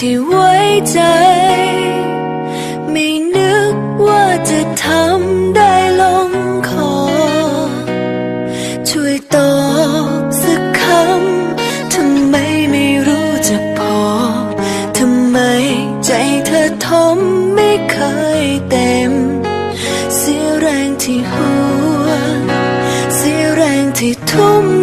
ที่ไว้ใจ ไม่นึกว่าจะทำได้ลงคอ ช่วยตอบสักคำ ทำไมไม่รู้จะพอ ทำไมใจเธอทมไม่เคยเต็ม เสียแรงที่หัว เสียแรงที่ทุ่ม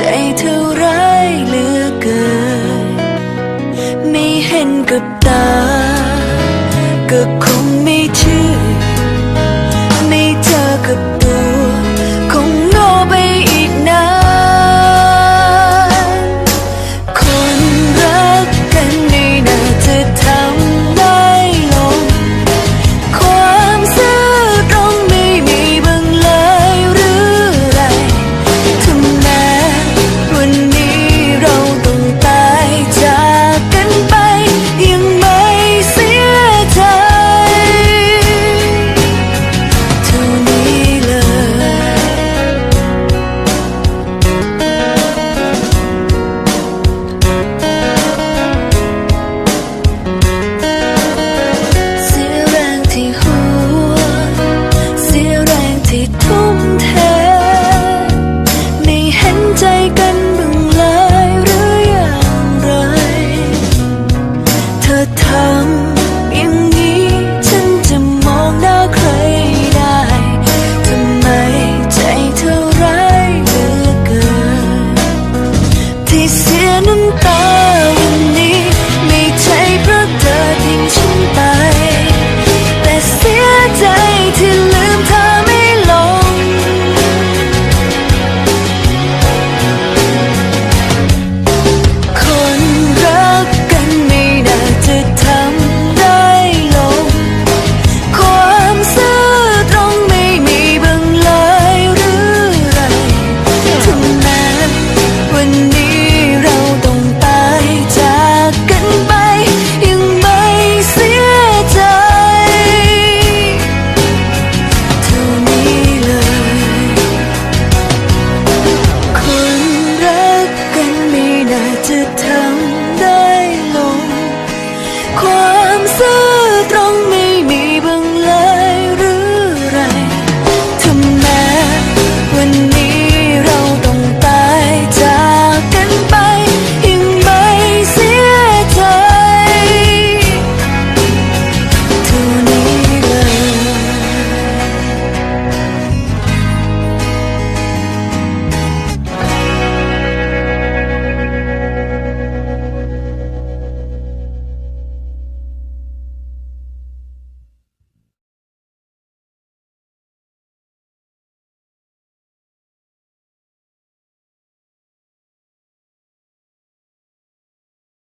ใจเธอร้ายเหลือเกิน ไม่เห็นกับตา ก็คงไม่เชื่อไม่เจอกับ